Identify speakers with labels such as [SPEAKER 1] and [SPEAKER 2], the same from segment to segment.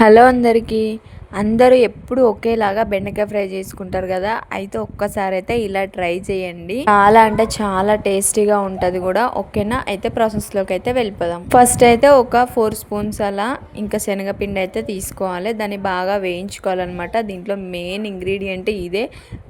[SPEAKER 1] Hello అందరికీ. అందరూ ఎప్పుడు ఒకేలాగా బెండకాయ ఫ్రై చేసుకుంటారు కదా అయితే ఒక్కసారి అయితే ఇలా ట్రై చేయండి. చాలా అంటే చాలా టేస్టీగా ఉంటుంది కూడా. ఓకేనా? అయితే ప్రాసెస్లోకి అయితే వెళ్ళిపోదాం. ఫస్ట్ అయితే ఒక ఫోర్ స్పూన్స్ అలా ఇంకా శనగపిండి అయితే తీసుకోవాలి. దాన్ని బాగా వేయించుకోవాలన్నమాట. దీంట్లో మెయిన్ ఇంగ్రీడియంట్ ఇదే.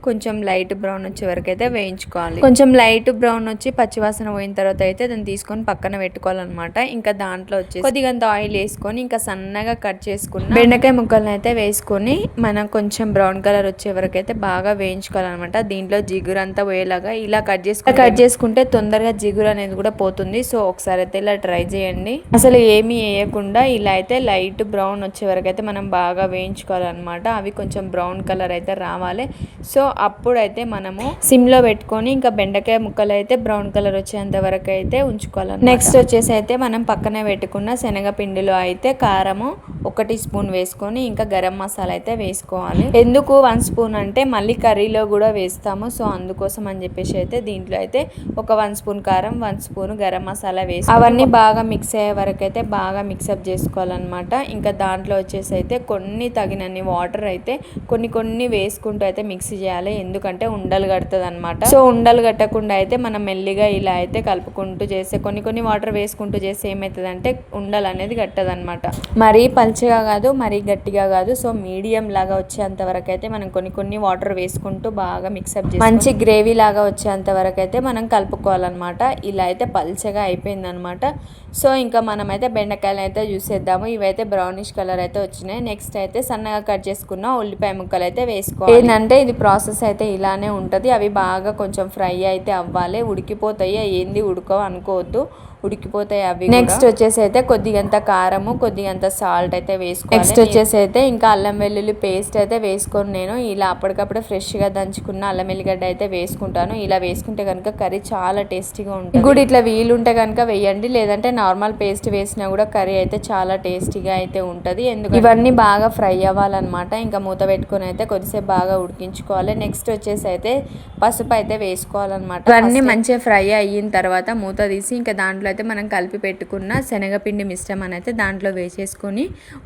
[SPEAKER 1] కొంచెం లైట్ బ్రౌన్ వచ్చే వరకు అయితే వేయించుకోవాలి. కొంచెం లైట్ బ్రౌన్ వచ్చి పచ్చివాసన పోయిన తర్వాత అయితే దాన్ని తీసుకొని పక్కన పెట్టుకోవాలన్నమాట. ఇంకా దాంట్లో వచ్చి కొద్దిగా ఆయిల్ వేసుకొని ఇంకా సన్నగా కట్ చేసుకున్న బెండకాయ ముక్కలను అయితే వేసుకొని మనం కొంచెం బ్రౌన్ కలర్ వచ్చే వరకు అయితే బాగా వేయించుకోవాలన్నమాట. దీంట్లో జిగురు అంతా పోయేలాగా ఇలా కట్ చేసుకుంటే కట్ చేసుకుంటే తొందరగా జిగురు అనేది కూడా పోతుంది. సో ఒకసారి అయితే ఇలా ట్రై చేయండి. అసలు ఏమీ వేయకుండా ఇలా అయితే లైట్ బ్రౌన్ వచ్చే వరకు అయితే మనం బాగా వేయించుకోవాలన్నమాట. అవి కొంచెం బ్రౌన్ కలర్ అయితే రావాలి. సో అప్పుడైతే మనము సిమ్లో పెట్టుకొని ఇంకా బెండకాయ ముక్కలు అయితే బ్రౌన్ కలర్ వచ్చేంత వరకు అయితే ఉంచుకోవాలి నెక్స్ట్ వచ్చేసి అయితే మనం పక్కనే పెట్టుకున్న శనగపిండిలో అయితే కారము ఒకటి స్పూన్ వేసుకొని ఇంకా గరం మసాలా అయితే వేసుకోవాలి. ఎందుకు వన్ స్పూన్ అంటే మళ్ళీ కర్రీలో కూడా వేస్తాము. సో అందుకోసం అని చెప్పేసి అయితే దీంట్లో అయితే ఒక వన్ స్పూన్ కారం వన్ స్పూన్ గరం మసాలా వేసి అవన్నీ బాగా మిక్స్ అయ్యే వరకు అయితే బాగా మిక్సప్ చేసుకోవాలన్నమాట. ఇంకా దాంట్లో వచ్చేసి అయితే కొన్ని తగినన్ని వాటర్ అయితే కొన్ని కొన్ని వేసుకుంటూ అయితే మిక్స్ చేయాలి. ఎందుకంటే ఉండలు కడుతుంది అనమాట సో ఉండలు కట్టకుండా అయితే మనం మెల్లిగా ఇలా అయితే కలుపుకుంటూ చేస్తే కొన్ని కొన్ని వాటర్ వేసుకుంటూ చేస్తే ఏమవుతుందంటే ఉండలు అనేది కట్టదు అనమాట మరీ పల్చగా కాదు మరీ గట్టిగా కాదు. సో మీడియం లాగా వచ్చేంత వరకు అయితే మనం కొన్ని కొన్ని వాటర్ వేసుకుంటూ బాగా మిక్సప్ చేసి మంచి గ్రేవీ లాగా వచ్చేంత వరకు అయితే మనం కలుపుకోవాలన్నమాట. ఇలా అయితే పల్చగా అయిపోయిందనమాట సో ఇంకా మనమైతే బెండకాయలు అయితే చూసేద్దాము ఇవైతే బ్రౌనిష్ కలర్ అయితే వచ్చినాయి. నెక్స్ట్ అయితే సన్నగా కట్ చేసుకున్న ఉల్లిపాయ ముక్కలు అయితే వేసుకోవాలి. ఏంటంటే ఇది ప్రాసెస్ అయితే ఇలానే ఉంటుంది. అవి బాగా కొంచెం ఫ్రై అయితే అవ్వాలి. ఉడికిపోతాయి. ఏంది ఉడకవు అనుకోవద్దు. ఉడికిపోతాయి అవి నెక్స్ట్ వచ్చేసి అయితే కొద్దిగంత కారము కొద్దిగంత సాల్ట్ అయితే వేసుకోవాలి. నెక్స్ట్ వచ్చేసి అయితే ఇంకా అల్లం వెల్లుల్లి పేస్ట్ అయితే వేసుకొని నేను. ఇలా అప్పటికప్పుడు ఫ్రెష్గా దంచుకున్న అల్లం వెల్లిగడ్డ అయితే వేసుకుంటాను. ఇలా వేసుకుంటే కనుక కర్రీ చాలా టేస్టీగా ఉంటుంది. కూడా ఇట్లా వీలుంటే కనుక వేయండి. లేదంటే నార్మల్ పేస్ట్ వేసినా కూడా కర్రీ అయితే చాలా టేస్టీగా అయితే ఉంటుంది. ఎందుకు ఇవన్నీ బాగా ఫ్రై అవ్వాలన్నమాట. ఇంకా మూత పెట్టుకొని అయితే కొద్దిసేపు బాగా ఉడికించుకోవాలి. నెక్స్ట్ వచ్చేసి అయితే పసుపు అయితే వేసుకోవాలన్నమాట ఇవన్నీ మంచిగా ఫ్రై అయిన తర్వాత మూత తీసి ఇంకా దాంట్లో అయితే మనం కలిపి పెట్టుకున్న శనగపిండి మిశ్రమాన్ని అయితే దాంట్లో వేసేసుకొని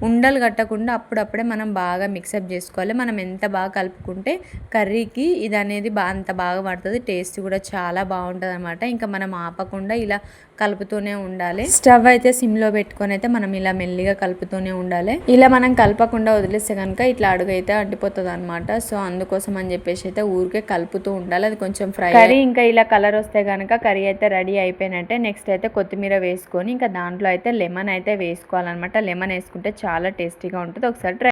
[SPEAKER 1] ఉండలు కట్టకుండా అప్పుడప్పుడే మనం బాగా మిక్సప్ చేసుకోవాలి. మనం ఎంత బాగా కలుపుకుంటే కర్రీకి ఇది అనేది అంత బాగా పడుతుంది. టేస్ట్ కూడా చాలా బాగుంటుంది అనమాట ఇంకా మనం ఆపకుండా ఇలా కలుపుతూనే ఉండాలి. స్టవ్ అయితే సిమ్లో పెట్టుకొని అయితే మనం ఇలా మెల్లిగా కలుపుతూనే ఉండాలి. ఇలా మనం కలపకుండా వదిలేస్తే కనుక ఇట్లా అడుగు అయితే అడ్డిపోతుంది అనమాట సో అందుకోసం అని చెప్పేసి అయితే ఊరికే కలుపుతూ ఉండాలి. అది కొంచెం ఫ్రై కర్రీ ఇంకా ఇలా కలర్ వస్తే కనుక కర్రీ అయితే రెడీ అయిపోయినట్టే నెక్స్ట్ అయితే కొత్తిమీర వేసుకొని ఇంకా దాంట్లో అయితే లెమన్ అయితే వేసుకోవాలన్నమాట. లెమన్ వేసుకుంటే చాలా టేస్టీగా ఉంటుంది. ఒకసారి ట్రై